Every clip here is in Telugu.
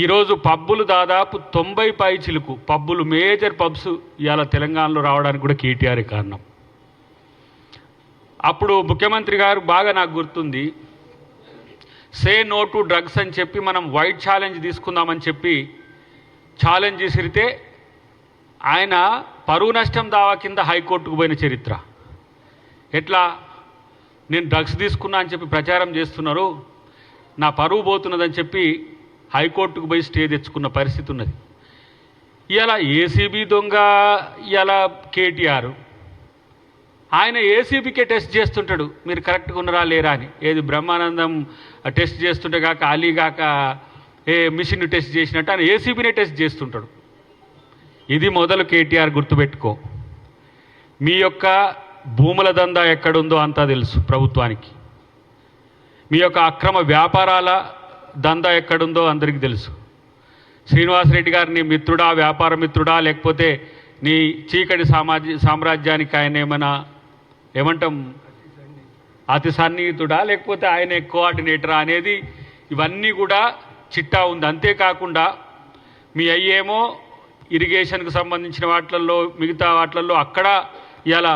ఈరోజు పబ్బులు దాదాపు తొంభై పై చిలుకు పబ్బులు మేజర్ పబ్స్ ఇవాళ తెలంగాణలో రావడానికి కూడా కేటీఆర్ కారణం. అప్పుడు ముఖ్యమంత్రి గారు బాగా నాకు గుర్తుంది సే నో టు డ్రగ్స్ అని చెప్పి మనం వైట్ ఛాలెంజ్ తీసుకుందామని చెప్పి ఛాలెంజ్ చేసిరితే ఆయన పరువు నష్టం దావా కింద హైకోర్టుకు పోయిన చరిత్ర. ఎట్లా? నేను డ్రగ్స్ తీసుకున్నా అని చెప్పి ప్రచారం చేస్తున్నారు నా పరువు పోతున్నదని చెప్పి హైకోర్టుకు పోయి స్టే తెచ్చుకున్న పరిస్థితి ఉన్నది. ఇలా ఏసీబీ దొంగ ఇలా కేటీఆర్. ఆయన ఏసీబీకే టెస్ట్ చేస్తుంటాడు. మీరు కరెక్ట్గా ఉన్నారా లేరా అని. ఏది బ్రహ్మానందం టెస్ట్ చేస్తుంటే కాక అలీ కాక ఏ మిషన్ టెస్ట్ చేసినట్టు ఆయన ఏసీబీనే టెస్ట్ చేస్తుంటాడు. ఇది మొదలు కేటీఆర్ గుర్తుపెట్టుకో. మీ యొక్క భూముల దందా ఎక్కడుందో అంతా తెలుసు ప్రభుత్వానికి. మీ యొక్క అక్రమ వ్యాపారాల దందా ఎక్కడుందో అందరికీ తెలుసు. శ్రీనివాసరెడ్డి గారు నీ మిత్రుడా వ్యాపార మిత్రుడా లేకపోతే నీ చీకటి సామాజ సామ్రాజ్యానికి ఆయన ఏమైనా ఏమంటాం అతి సన్నిహితుడా లేకపోతే ఆయన కోఆర్డినేటరా అనేది ఇవన్నీ కూడా చిట్టా ఉంది. అంతేకాకుండా మీ అయ్యేమో ఇరిగేషన్కు సంబంధించిన వాటిల్లో మిగతా వాటిల్లో అక్కడ ఇలా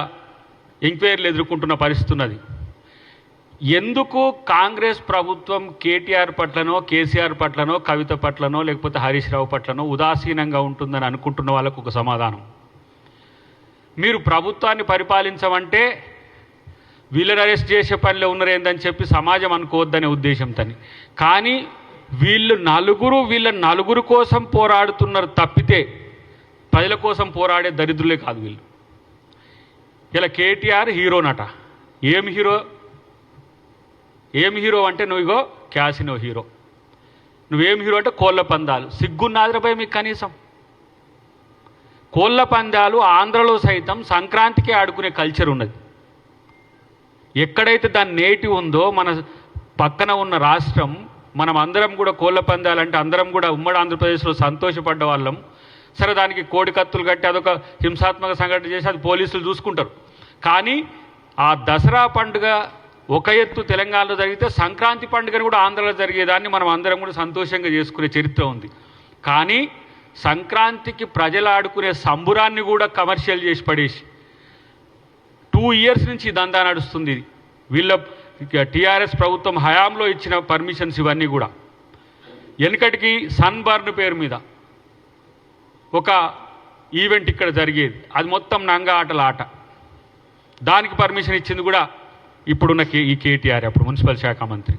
ఎంక్వైరీలు ఎదుర్కొంటున్న పరిస్థితి ఉన్నది ఎందుకు కాంగ్రెస్ ప్రభుత్వం కేటీఆర్ పట్లనో కేసీఆర్ పట్లనో కవిత పట్లనో లేకపోతే హరీష్ రావు పట్లనో ఉదాసీనంగా ఉంటుందని అనుకుంటున్న వాళ్ళకు ఒక సమాధానం. మీరు ప్రభుత్వాన్ని పరిపాలించమంటే వీళ్ళని అరెస్ట్ చేసే పనిలో ఉన్నారేందని చెప్పి సమాజం అనుకోవద్దనే ఉద్దేశంతో కానీ వీళ్ళు నలుగురు వీళ్ళ నలుగురు కోసం పోరాడుతున్నారు తప్పితే ప్రజల కోసం పోరాడే దరిద్రులే కాదు వీళ్ళు. ఇలా కేటీఆర్ హీరోనట ఏం హీరో? ఏం హీరో అంటే నువ్వు ఇగో క్యాసినో హీరో. నువ్వేం హీరో అంటే కోళ్ళ పందాలు. సిగ్గున్నాదిరపై మీకు కనీసం. కోళ్ళ పందాలు ఆంధ్రలో సైతం సంక్రాంతికి ఆడుకునే కల్చర్ ఉన్నది. ఎక్కడైతే దాని నేటి ఉందో మన పక్కన ఉన్న రాష్ట్రం మనం అందరం కూడా కోళ్ళ పందాలంటే అందరం కూడా ఉమ్మడి ఆంధ్రప్రదేశ్లో సంతోషపడ్డ వాళ్ళం. సరే దానికి కోడి కత్తులు కట్టి అదొక హింసాత్మక సంఘటన చేసి అది పోలీసులు చూసుకుంటారు. కానీ ఆ దసరా పండుగ ఒక ఎత్తు తెలంగాణలో జరిగితే సంక్రాంతి పండుగను కూడా ఆంధ్రలో జరిగేదాన్ని మనం అందరం కూడా సంతోషంగా చేసుకునే చరిత్ర ఉంది. కానీ సంక్రాంతికి ప్రజలు ఆడుకునే సంబురాన్ని కూడా కమర్షియల్ చేసి పడేసి టూ ఇయర్స్ నుంచి దందా నడుస్తుంది ఇది. వీళ్ళ టీఆర్ఎస్ ప్రభుత్వం హయాంలో ఇచ్చిన పర్మిషన్స్ ఇవన్నీ కూడా. వెనుకటికి సన్ బర్న్ పేరు మీద ఒక ఈవెంట్ ఇక్కడ జరిగేది. అది మొత్తం నంగా ఆటల ఆట. దానికి పర్మిషన్ ఇచ్చింది కూడా ఇప్పుడున్న కే ఈ కేటీఆర్ అప్పుడు మున్సిపల్ శాఖ మంత్రి.